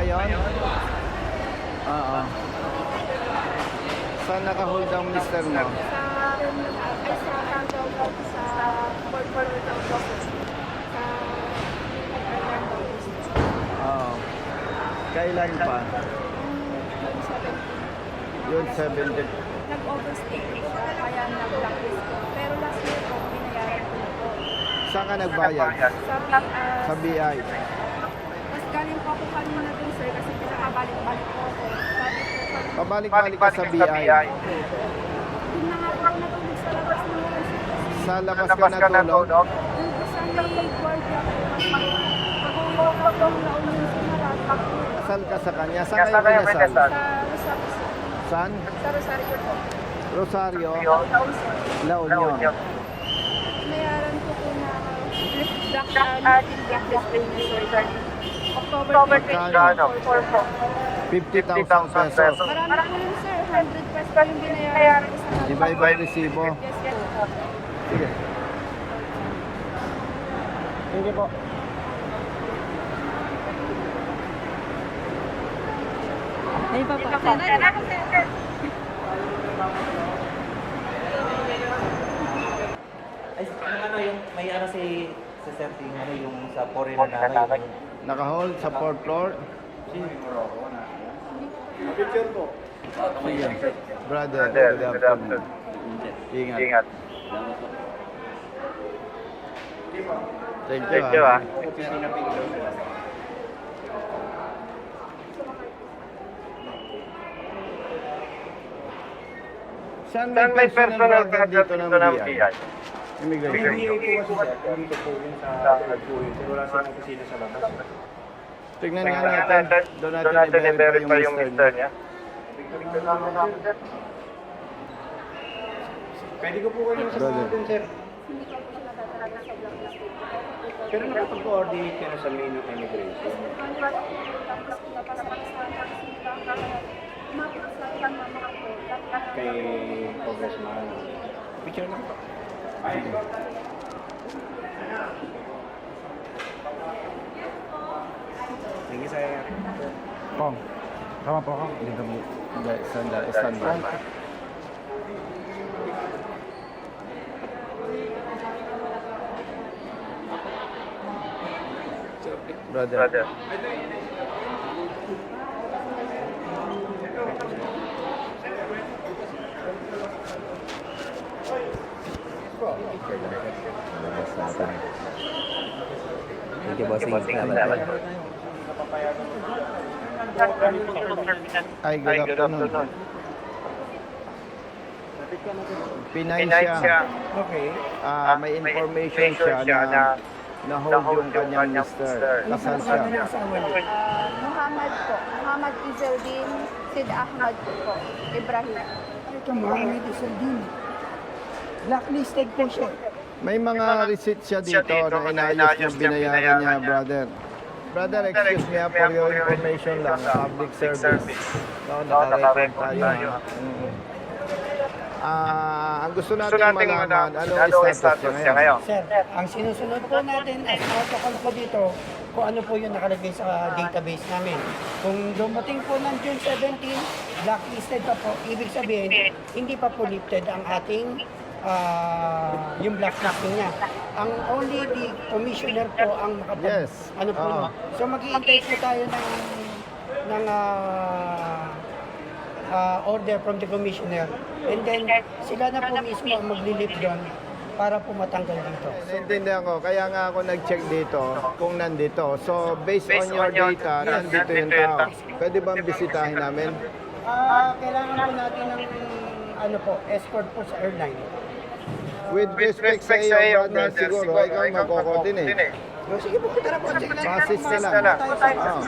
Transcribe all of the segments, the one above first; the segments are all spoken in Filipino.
ba yon? Oo. Saan nakahold ang mister mo? Ay sa Orlando. Oo. Kailan pa? Yung 17. Yun, 70. Nag-overstay po siya, kaya nag-blacklist ko. Pero last year binayaran ko na. Saan ka nagbayad? Sa, uh, Sa BI. Po ako kanina dun sir kasi pinakabalik-balik po ako. Sabi ko, pag Pabalik-balik ka sa BI. Yun na nga po ako natulog sa labas ng oras. Sa labas ka natulog? Yung isa may guardia ko kasi pag-uwi ko po ng laon yung sumarat. Saan ka sa kanya? Saan kayo kinasal? Sa Rosario. Saan? Sa Rosario po. Rosario? Taon sir. La Union. Binayaran ko po na black uh, blacklist din niya sir. October 20. Magkano? For po. 50,000 pesos. Marami po yun sir. 100 pesos pa yung binayaran ko sa yung resibo. Yes, yes. Sige. Sige po. Ay, papa. Ay, yung ano yung may ano si si Sir Ting, ano yung sa foreign na naga yung Nakahold sa fourth floor. Sige. Brother, good afternoon. Ingat. Thank you. Thank you, ah. ah. Saan may personal record dito ng BI? Immigration. PBA po kasi sir, dito po yun sa Nagpuyo. Wala sa opisina sa labas. Tignan nga natin. Doon natin i-verify yung mister niya. Pwede ko po kayo sa Brother. dun sir. Pero nakapag-coordinate ka na sa main ng immigration. Kay Congressman. Picture lang po. Sige sir. Pong, tama po ako. Dito mo. Hindi, sandal, standby. Brother. Brother. Thank you, bossing. Salamat po. Ay, Ay, good afternoon. Pinay siya. Okay. Ah, may information siya na na-hold yung kanyang mister. Kasal siya. Muhammad po. Muhammad Izeldin Sid Ahmad po. Ibrahim. Ito Mohamed Isaldin. Blacklisted po siya. May mga receipt siya siya dito dito na na inayos niya, binayaran niya, niya. brother. Brother, excuse me ah, for your information lang, public service. No, naka-record tayo. ah. Mm. Ah, ang gusto Gusto natin nating malaman, malaman, ano ano ang ang status niya ngayon? Sir, ang sinusunod po natin as protocol po dito, kung ano po yung nakalagay sa database namin. Kung dumating po ng June 17, blacklisted pa po, ibig sabihin, hindi pa po lifted ang ating ah, yung blacklisting niya. Ang only the commissioner po ang makapag, Yes. ano po, no? So maghihintay po tayo ng, ng ah, ah, order from the commissioner. And then, sila na po mismo ang maglilip doon para po matanggal dito. Naintindihan ko, kaya nga ako nag-check dito kung nandito. So, based, Based on your on your- data, yes, nandito yung tao. Pwede bang bisitahin namin? Ah, kailangan po natin ng ano po, escort po sa airline. With respect sa iyo, brother, siguro, ikaw magko-coordinate. O, sige po, tara po. Basis na lang. na. Ah.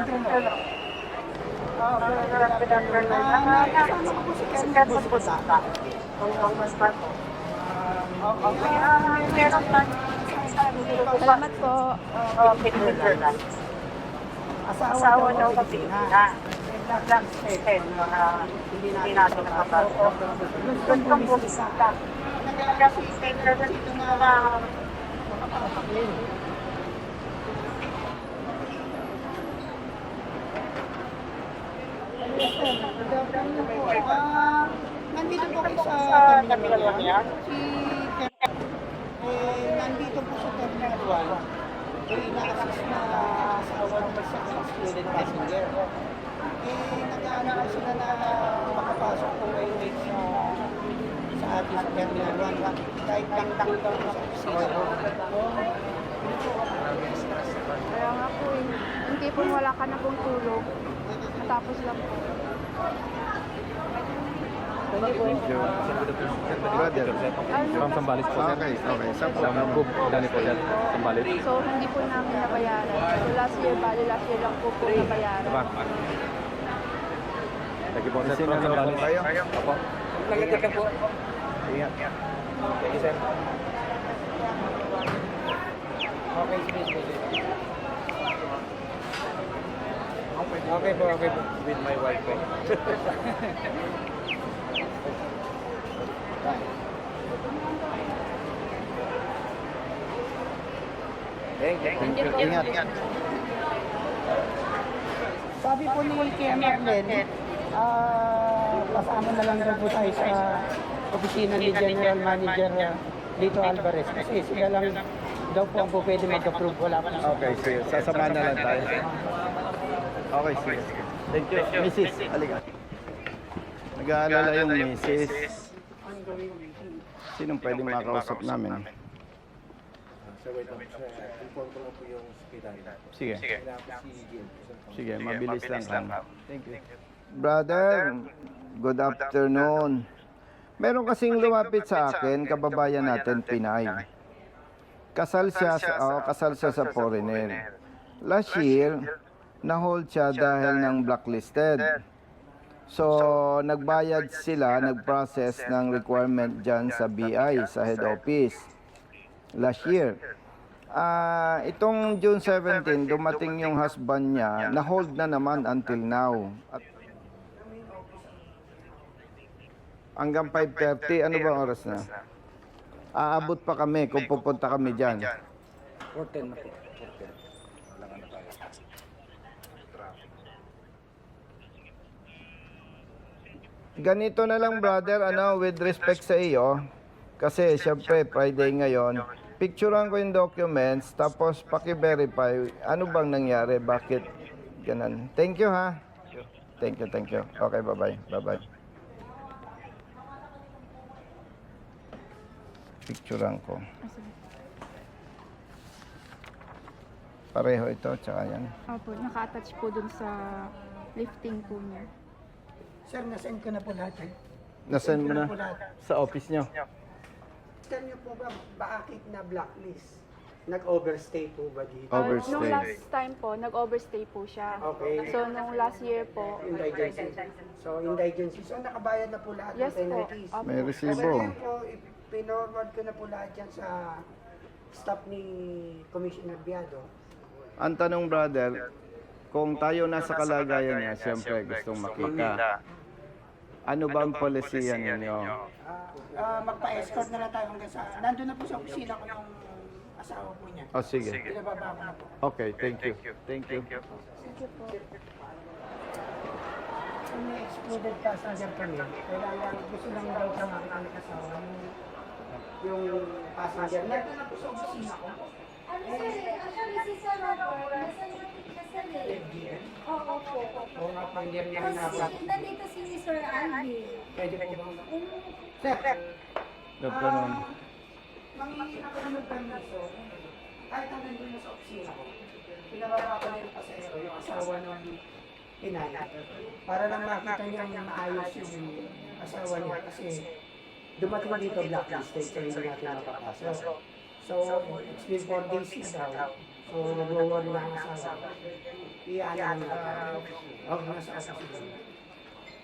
Salamat po. Asawa daw sa Pina. Hindi natin nakapasok. Gusto kong bumisita. Yes, sir. Good afternoon po. Ah, nandito po kayo sa Terminal 1. Si eh, nandito po sa Terminal 1. Eh, ina-assist na asawa ng student passenger. Eh, nag-aano po sila na makapasok po ngayon dito sa sa ating sa Terminal 1. Kahit lang daw po sa. Kaya nga po, eh, yung tipong wala ka na pong tulog. Tapos lang po. Brother. Ano, Sambales po. Okay, okay. Po? From Dani po. Sambales. so, hindi po namin nabayaran. So, last year, bali last year lang po po nabayaran. Diba? You po, sir. From Sinalo po Sambales. kayo? Opo. Ingat. Thank you, sir. Okay, sige, sige. Okay po, okay po. With my wife eh. Thank you. Thank you. Ingat, ingat. Sabi po ni Kuya Marlen, ah, kasama na lang daw po tayo sa opisina ni General Manager ah, Lito Alvarez kasi sila lang daw po ang po pwede mag-approve. Wala pa Okay, sige. Sasama na lang tayo. Okay, sige. Thank you. Mrs. Aliga. Nag-aalala yung Mrs. Sinong pwedeng makausap namin? Po. Sige. Po. Sige, mabilis lang. Thank you. Brother, good afternoon. Meron kasing lumapit sa akin, kababayan natin, Pinay. Kasal siya sa, oh, kasal siya sa foreigner. Last year, na-hold siya dahil ng blacklisted. So, nagbayad sila, nag-process ng requirement dyan sa BI, sa head office, last year. Ah, itong June 17, dumating yung husband niya, na-hold na naman until now. At hanggang 5.30, ano ba oras na? Aabot pa kami kung pupunta kami dyan. 410 na po. 410. Ganito na lang brother, ano, with respect sa iyo, kasi syempre Friday ngayon, picturean ko yung documents, tapos paki-verify ano bang nangyari, bakit ganun. Thank you ha. Thank you, thank you. Okay, bye-bye. Bye-bye. Picturean ko. Pareho ito, tsaka yan. Opo, naka-attach po dun sa lifting po niya. Sir, nasend ko na po lahat. eh. Nasend mo na sa office nyo. Tell niyo po ba bakit na blacklist? Nag-overstay po ba dito? Uh, Overstay. nung last time po, nag-overstay po siya. Okay. So, nung last year po, Indigency. So, indigency. So, nakabayad na po lahat yes ng po. penalties. Opo. May Okay resibo. yan po, pinorward ko na po lahat yan sa staff ni Commissioner Biado. Ang tanong brother, kung tayo nasa kalagayan niya, siyempre gustong makita. Ano ba ang polisiya ninyo? Ah, ah, magpa-escort na lang tayo hanggang sa... Nandun na po sa opisina ko yung asawa po niya. O sige. Pinababa ko na po. Okay, thank you. Thank you. Thank you po. Kung may excluded passenger kami, kailangan gusto lang daw sa asawa yung, yung passenger. Ko. Ano sir, Sir kasal eh. Oo po. Oo nga namin Kasi nabak. nandito si Sir Alvin. Pwede po bang... Um, Sir, Nagkaroon. ah, mangingi ako ng permiso. Kahit na nandun na sa opisina ko, pinababa ko na yung pasero, yung asawa ng inay. Para lang makita niya maayos yung asawa niya. Kasi dumating dito blacklisted, so hindi natin makapasok. So, it's been four days na daw. So, nag-worry na ang asawa. Iyan lang natin. Huwag na sa opisina.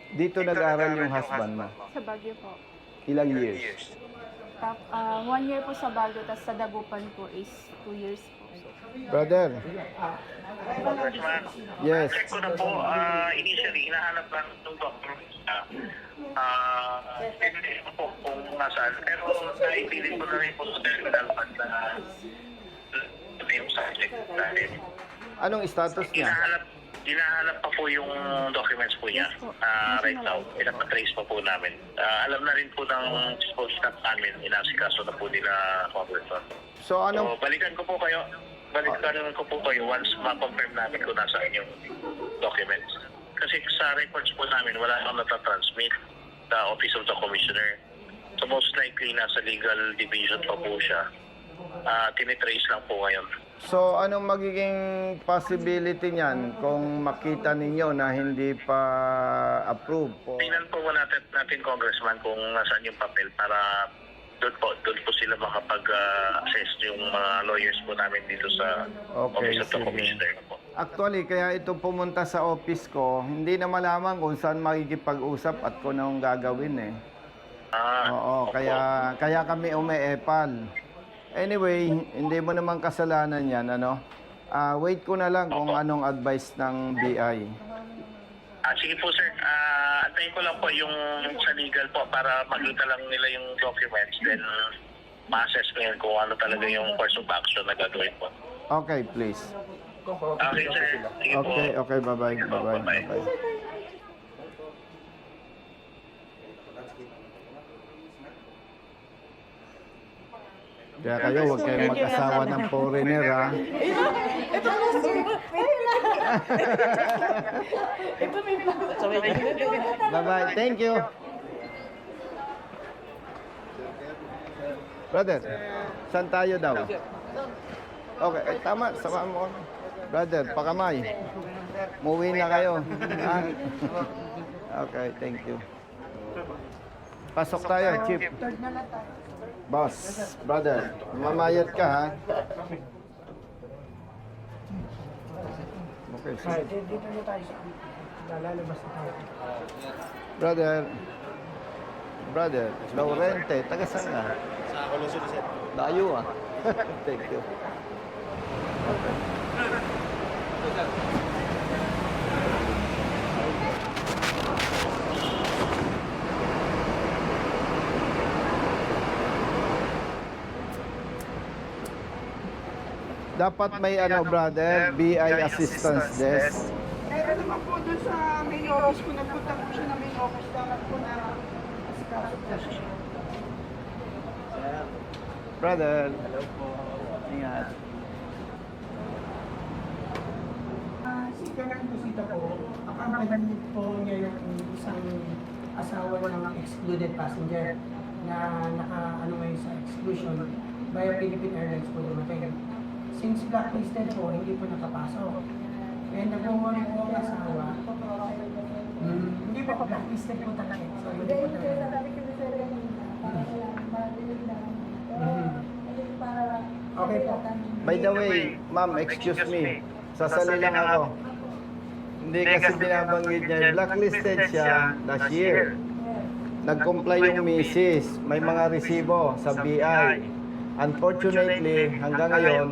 Dito nag-aral yung husband mo. Sa Baguio po. Ilang years? Tap, ah, one year po sa Baguio, tapos sa Dagupan po is two years po. Brother, yes. Check ko na po, ah, initially, hinahanap lang itong doctor na ah, pinili ko po kung nasaan. Pero naipilit ko na rin po sa terminal pag na yung subject natin. Anong status niya? Hinahanap, hinahanap pa po yung documents po niya ah, right now. Pinapatrace pa po namin. Ah, alam na rin po ng support staff namin, inasikaso na po nila Congressman. So So, ano balikan ko po kayo. Balikan ko po kayo once ma-confirm namin kung nasaan yung documents. Kasi sa records po namin, wala akong natatransmit sa Office of the Commissioner. So most likely, nasa legal division pa po siya. Ah, tinitrace lang po ngayon. So anong magiging possibility niyan kung makita ninyo na hindi pa approve po? Tingnan po muna natin, natin Congressman kung nasaan yung papel para doon po, doon po sila makapag-assess yung mga lawyers po namin dito sa Okay, Office of the. Commissioner po. Actually, kaya ito pumunta sa office ko, hindi na malaman kung saan makikipag-usap at kung anong gagawin eh. Ah, Oo, opo. kaya kaya kami umeepal. Anyway, hindi mo naman kasalanan 'yan, ano? Ah, wait ko na lang kung anong advice ng BI. Ah, sige po sir, Ah, antayin ko lang po yung sa legal po para makita lang nila yung documents then ma-assess ko yun kung ano talaga yung course of action na gagawin po. Okay, please. Okay sir, sige po. Okay, okay, bye-bye. Sige po, Bye-bye. bye-bye. Bye-bye. Kaya kayo, huwag kayong mag-asawa ng foreigner, ha? Bye-bye. Thank you. Brother, saan tayo daw? Okay, eh, tama. Sama mo kami. Brother, pakamay. Muwi na kayo. Okay, thank you. Pasok tayo, Chief. Boss, brother, mamayat ka ha. Okay, Ay, sige. di- dito na tayo sa lalabas na tayo. Brother, brother, Laurente, taga saan ka? Sa Colusyon, sir. Layo ah. Thank you. Dapat may ano brother, BI assistance desk. Meron naman po doon sa main office ko, nagpunta po siya na main office, dapat po na asikaso po siya. Brother. Hello po. Ingat. Si Karen Busita po, accompany po niya yung isang asawa ng excluded passenger na naka ano ngayon sa exclusion via Philippine Airlines po dumating. Since blacklisted po, hindi po nakapasok. And nag-worry po ang asawa. Hmm, hindi po blacklisted po talaga. So, hindi po talaga. Hmm. Okay po. By the way, ma'am, excuse me. Sasali lang ako. Hindi kasi binabanggit niya. Blacklisted siya last year. Nag-comply yung misis. May mga resibo sa BI. Unfortunately, hanggang ngayon,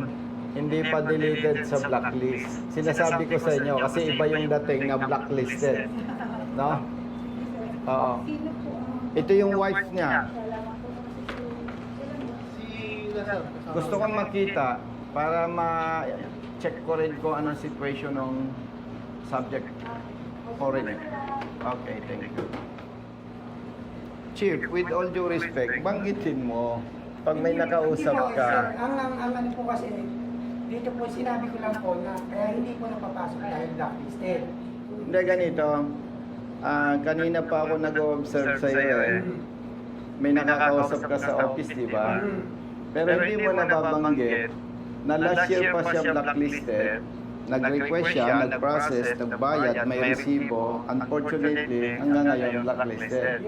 hindi pa deleted sa blacklist. Sinasabi ko sa inyo kasi iba yung dating na blacklisted. No? Oo. Ito yung wife niya. Gusto kong makita para ma-check ko rin kung anong situation ng subject foreigner. Okay, thank you. Chief, with all due respect, banggitin mo pag may nakausap Hindi po, ka. Sir, ang, ang, ang ano po kasi, dito po sinabi ko lang po na kaya hindi po napapasok dahil blacklisted. Hindi ganito. Ah, kanina pa ako nag-observe sa iyo eh. May nakakausap ka sa office, di ba? Pero hindi mo nababanggit na last year pa siya blacklisted, nag-request siya, nag-process, nagbayad, may resibo, unfortunately, hanggang ngayon blacklisted.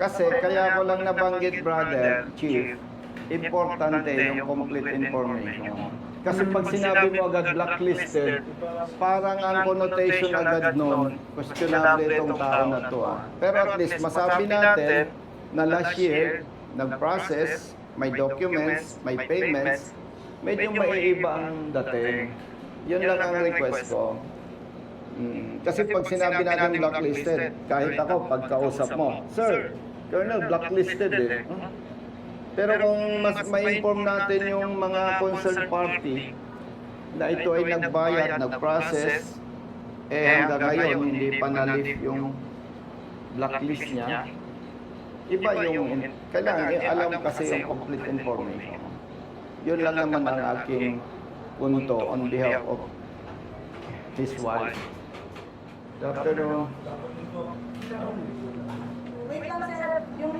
Kasi kaya ko lang nabanggit, brother, chief, importante yung complete information. Kasi pag sinabi mo agad blacklisted, parang ang connotation agad nun, questionable itong tao na to. Ah. Pero at least masabi natin na last year, nag-process, may documents, may payments, medyo maiiba ang dating. Yun lang ang request ko. Mm, Kasi pag sinabi natin blacklisted, kahit ako, pagkausap mo, Sir, Colonel, blacklisted eh. Pero kung mas ma-inform natin yung mga concerned party na ito ay nagbayad, nag-process, Eh hanggang ngayon, hindi pa na-lift yung blacklist niya. Iba yung, kailangan eh, alam kasi yung complete information. Yun lang naman ang aking punto on behalf of his wife. Dr. No, Wait lang sir, yung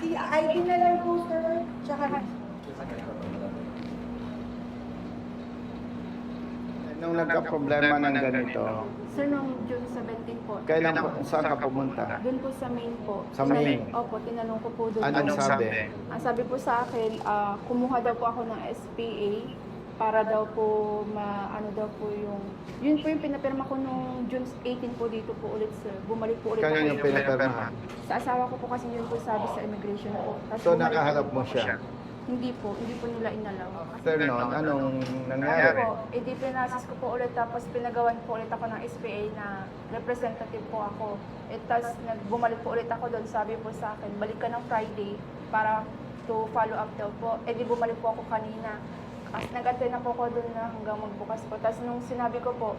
si ID na lang po sir, tsaka nung nagka-problema ng ganito, Sir, nung June 17 po, kailan po, saan ka pumunta? doon po sa main po. Sa main? Opo, tinanong ko po doon. Anong sabi? Ang sabi po sa akin, ah, kumuha daw po ako ng SPA para daw po ma ano daw po yung yun po yung pinapirma ko nung June 18 po dito po ulit sir. Bumalik po ulit Kaya ako. yung pinapirmahan. Sa asawa ko po kasi yun po sabi sa immigration po. Tapos So bumalik- nakaharap mo siya. Hindi po, hindi po nila inalaw. After noon, anong Ano nangyari? po, edi pinasis ko po ulit tapos pinagawan po ulit ako ng SPA na representative po ako. Eh, tapos nag- bumalik po ulit ako doon, sabi po sa akin, balik ka ng Friday para to follow up daw po. Eh di bumalik po ako kanina. As nag-attend na po ako doon na hanggang magbukas po. Tapos nung sinabi ko po,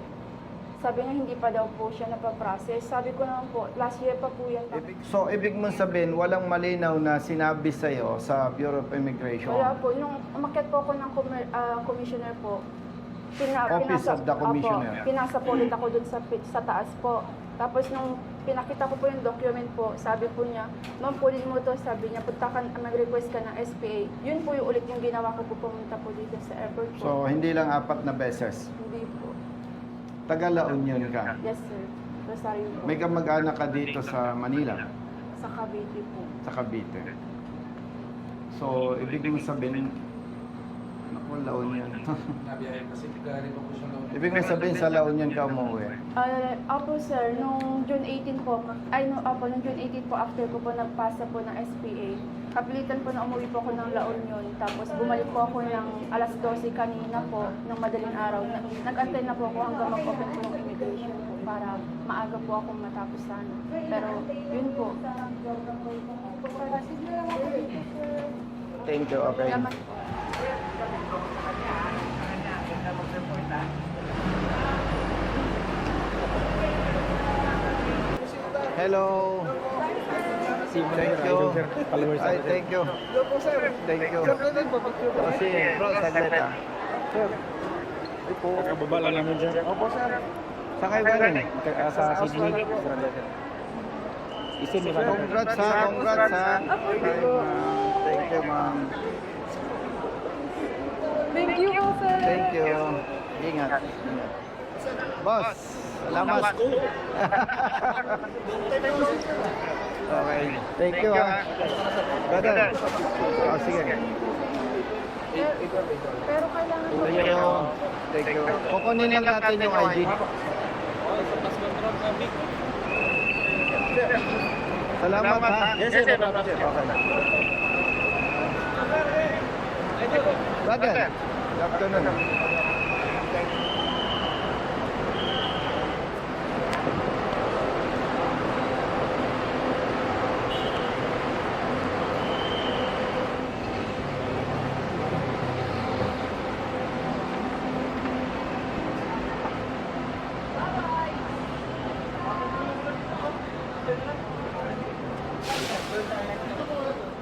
sabi niya hindi pa daw po siya napaprocess. Sabi ko naman po, last year pa po yan. So, ibig mong sabihin, walang malinaw na sinabi sa'yo sa Bureau of Immigration. Wala po. Nung umakyat po ako ng commer- ah, commissioner po, pina, Office of the Commissioner. Opo, pinasa po ulit ako dun sa, pi- sa taas po. Tapos nung pinakita ko po yung document po, sabi po niya, ma'am, pulin mo to, sabi niya, punta ka, mag-request ka ng SPA. Yun po yung ulit yung ginawa ko po pumunta po dito sa airport po. So, hindi lang apat na beses. Hindi po. Taga La Union ka. Yes, sir. Rosario po. May kamag-anak ka dito sa Manila, Sa Cavite po. sa Cavite. So, ibig mong sabihin, naku, La Union. ibig mong sabihin sa La Union ka umuwi. Uh, opo sir, nung June 18 po, ay no, opo, nung June 18 po, after ko po nagpasa po ng SPA, kapilitan po na umuwi po ako ng La Union, tapos bumalik po ako ng alas 12 kanina po, ng madaling araw. Na, nag-antay na po ako hanggang mag-open po ng immigration po, para maaga po akong matapos sana. Pero, yun po. Thank you, okay. Salamat po. Hello. Thank you. Ay, thank you. Thank you. Kasi, bro, saglit ah. Kakababa lang namin dyan. Opo, sir. Saan kayo galing? Sa Sydney. Isin, ba? Congrats ha, congrats ha. Thank you, ma'am. Thank you po sir. Thank you. Ingat. Ingat. Boss, salamat. okay. Thank you ha. Brother. Oh, sige. Pero kailangan po. Thank you. Thank you. Kukunin lang natin yung ID. Salamat ha. Yes, sir. Okay. Brother, good afternoon.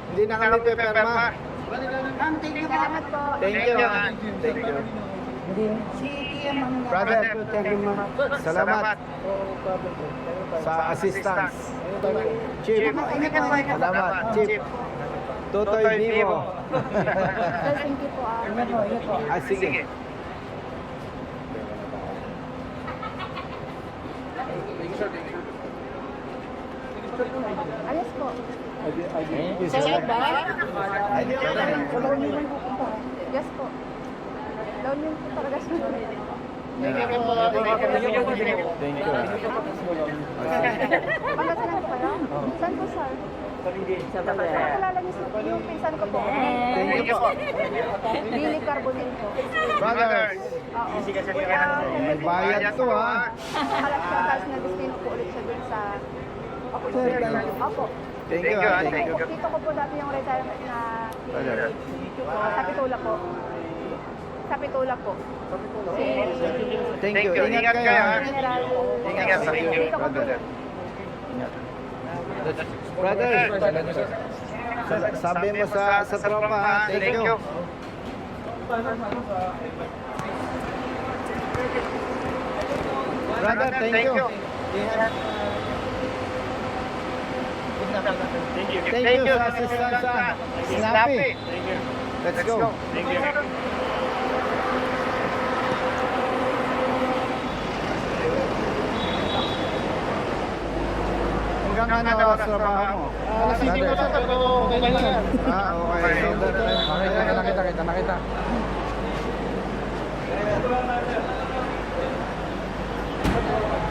Hindi na kami peperma. Ma'am, thank you po. Salamat po. Thank you. ha. Thank you. Si Tia. Brother, Thank you, ma'am. salamat sa assistance. Chief, salamat. Chief. Totoy Vivo. Sir, thank you po. ah. Ingat ingat. Ah, sige. Alas po. Salamat ba? Yes po. Down yun po talaga siya. Thank you. Po kayo? Saan po, sir? Nakakilala niyo sa yung pinsan ko po. Thank you po. Billy Carbonell po. Brothers, Oo. may bayad to ha. Alas siya, tapos na-destino po ulit siya dun sa Opo. Opo. Thank you ha. Thank you. Dito ko po dati yung retirement na sa Pitula po. Sa Pitula po. Thank you. Ingat kayo. ha? Ingat sa inyo, brother. Brother, sa- sabi mo sa sa tropa ha. Thank you. Brother, thank you. Thank you sa assistance sa Snappy. Let's go. Hanggang ano oras trabaho mo? Alas 5 na sa yan. Ah, okay. Nakita, nakita, nakita, nakita.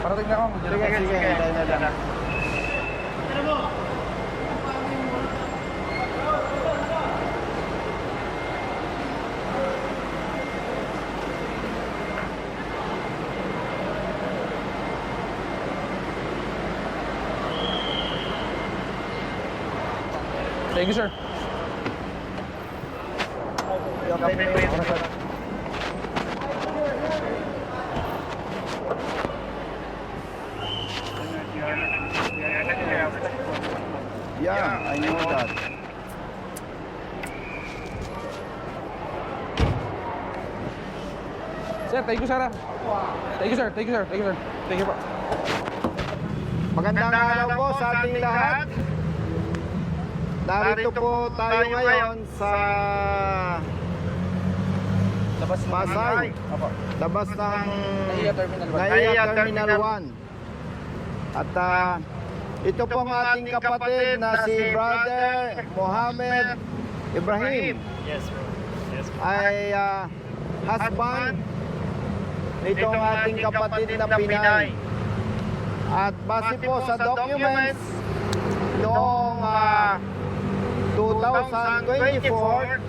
Parating na ako. Sige, sige. Hintayin na lang. Thank you, sir. Yeah, I know that. Sir, thank you, sir. ah. Thank you, sir. Thank you, sir. Thank you, sir. Thank you po. Magandang araw po sa ating lahat. Narito po tayo ngayon sa Labas ng Pasay. Opo. Labas ng Naiya Terminal 1. Naiya Terminal 1. At ah, ito po ang ating kapatid na si Brother Mohammed Ibrahim. Yes, bro. Yes, bro. Ay ah, husband nitong ating kapatid na Pinay. At base po sa documents noong ah, 2024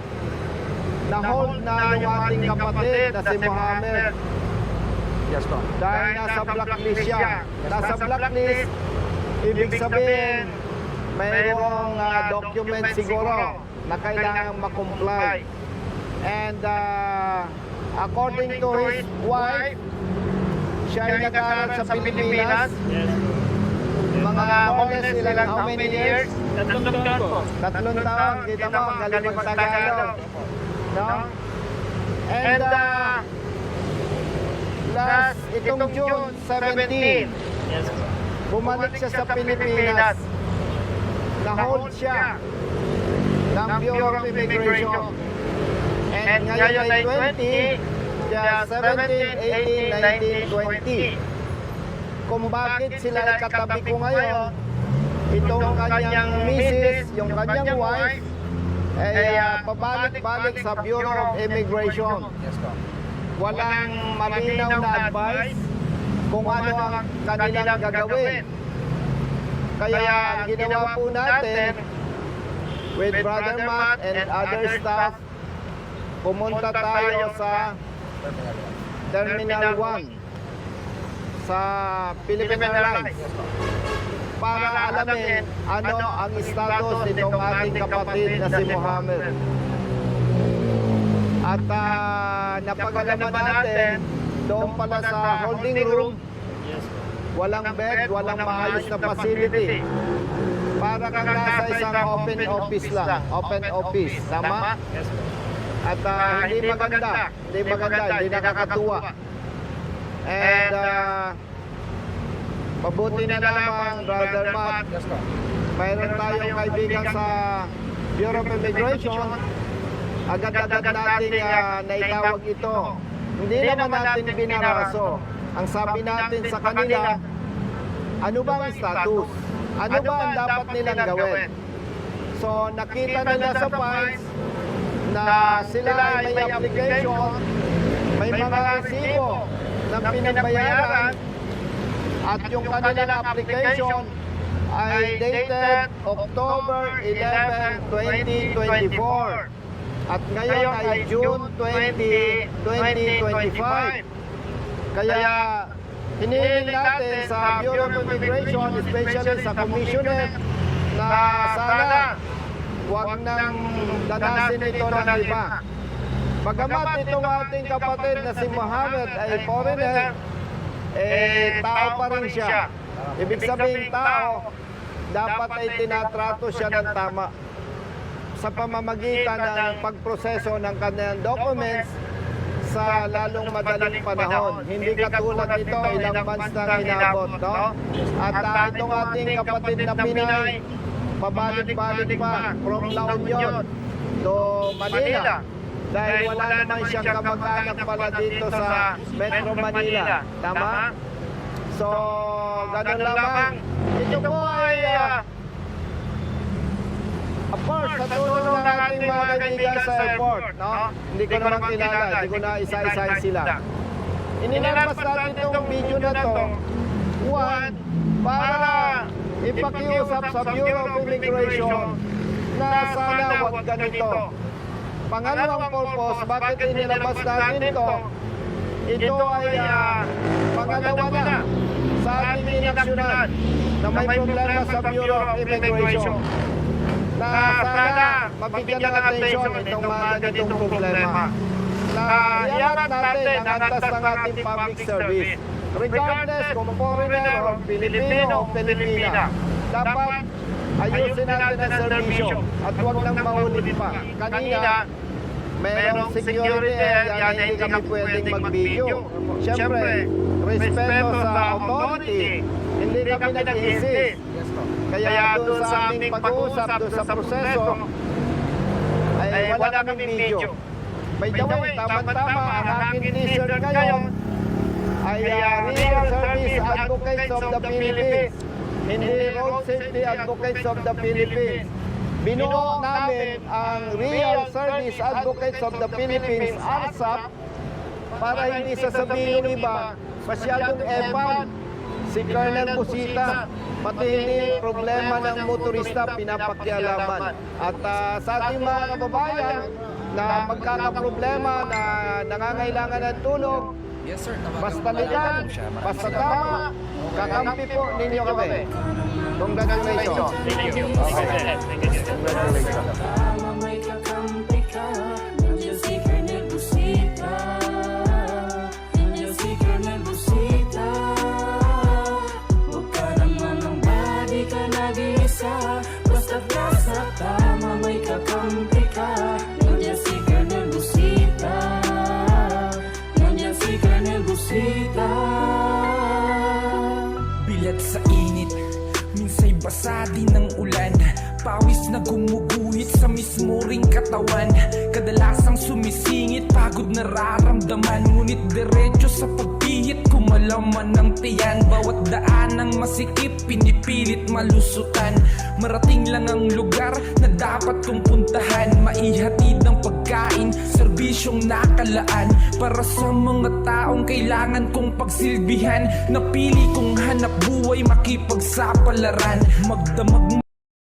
na-hold na yung ating kapatid na si Mohammed Yes po. dahil nasa blacklist siya. Nasa blacklist, ibig sabihin, mayroong ah, document siguro na kailangan makomply. And ah, according to his wife, siya ay nag-aaral sa Pilipinas. Yes. Mga more or less ilang how many years? Tatlong taon po. Tatlong taon. Kita mo, ang galing mag-Tagalog. No? And uh, last, itong June 17, Yes, bumalik siya sa Pilipinas. Na-hold siya ng Bureau of Immigration. And ngayon ay 20, siya 17, 18, 19, 20. Kung bakit sila ay katabi ko ngayon, itong kanyang misis, yung kanyang wife, ay ah, pabalik-balik sa Bureau of Immigration. Walang malinaw na advice kung ano ang kanilang gagawin. Kaya ang ginawa po natin with Brother Matt and other staff, pumunta tayo sa Terminal 1 sa Philippine Airlines. Para alamin ano ang status nitong ating kapatid na si Mohammed. At uh, napagalaman natin doon pala sa holding room, walang bed, walang maayos na facility. Para kang nasa isang open office lang, open office, tama? At ah, hindi maganda, hindi maganda, hindi nakakatuwa. And uh, mabuti na lamang, Brother Matt, Yes po. mayroon tayong kaibigan sa Bureau of Immigration. Agad-agad natin uh, naitawag ito. Hindi naman natin binaraso. Ang sabi natin sa kanila, ano ba ang status? Ano ba ang dapat nilang gawin? So nakita nila sa files na sila ay may application, may mga resibo na pinagbayaran at yung kanilang application ay dated October 11, 2024. At ngayon ay June 20, 2025. Kaya hinihiling natin sa Bureau of Immigration, especially sa Commissioner, na sana huwag nang danasin ito ng iba. Bagamat itong ating kapatid na si Mohammed ay foreigner, eh, tao pa rin siya. Ibig sabihin tao, dapat ay tinatrato siya ng tama sa pamamagitan ng pagproseso ng kanyang documents sa lalong madaling panahon. Hindi katulad nito, ilang months na inabot, no? At uh, itong ating kapatid na Pinay, pabalik-balik pa from La Union to Manila. Dahil wala naman siyang kamag-anak pala dito sa Metro Manila. Tama? So, ganun lamang. Ito po ay ah, Of course, sa tulong ng ating mga kaibigan sa airport, no? Hindi ko naman kilala, hindi ko na isa-isahin sila. Inilalabas natin itong video na to, one, para ipakiusap sa Bureau of Immigration na sana wag ganito. Pangalawang purpose, bakit inilabas natin ito? Ito ay ah, pangalawa na. sa ating inaksyonan na may problema sa Bureau of Immigration. Na sana mabigyan ng atensyon itong mga ganitong problema. Na iangat natin ang antas ng ating public service. Regardless kung foreigner o Pilipino o Pilipina, dapat ayusin natin ang serbisyo at huwag nang maulit pa. Kanina, merong security area na hindi kami pwedeng mag-video. Siyempre, respeto sa authority, hindi kami nag-iisip. Kaya doon sa aming pag-uusap, doon sa proseso, ay wala kaming video. By the way, tama-tama, ang aking t-shirt ngayon ay uh, Real Service Advocates of the Philippines. Hindi Road Safety Advocates of the Philippines. Binuo namin ang Real Service Advocates of the Philippines, ARSAP, para hindi sasabihin ng iba, masyadong epan si Colonel Busita, pati hindi problema ng motorista pinapakialaman. At ah, sa ating mga kababayan na magkakaproblema na nangangailangan ng tulong, basta legal, basta tama, kakampi po ninyo kami. Congratulations. Thank you. Congratulations. Ring katawan. Kadalasang sumisingit, pagod nararamdaman. Ngunit diretso sa pagpihit, kumalaman ng tiyan. Bawat daan ng masikip, pinipilit malusutan. Marating lang ang lugar na dapat kong puntahan. Maihatid ang pagkain, serbisyong nakalaan. Para sa mga taong kailangan kong pagsilbihan Napili kong hanap buhay, makipagsapalaran. Magdamag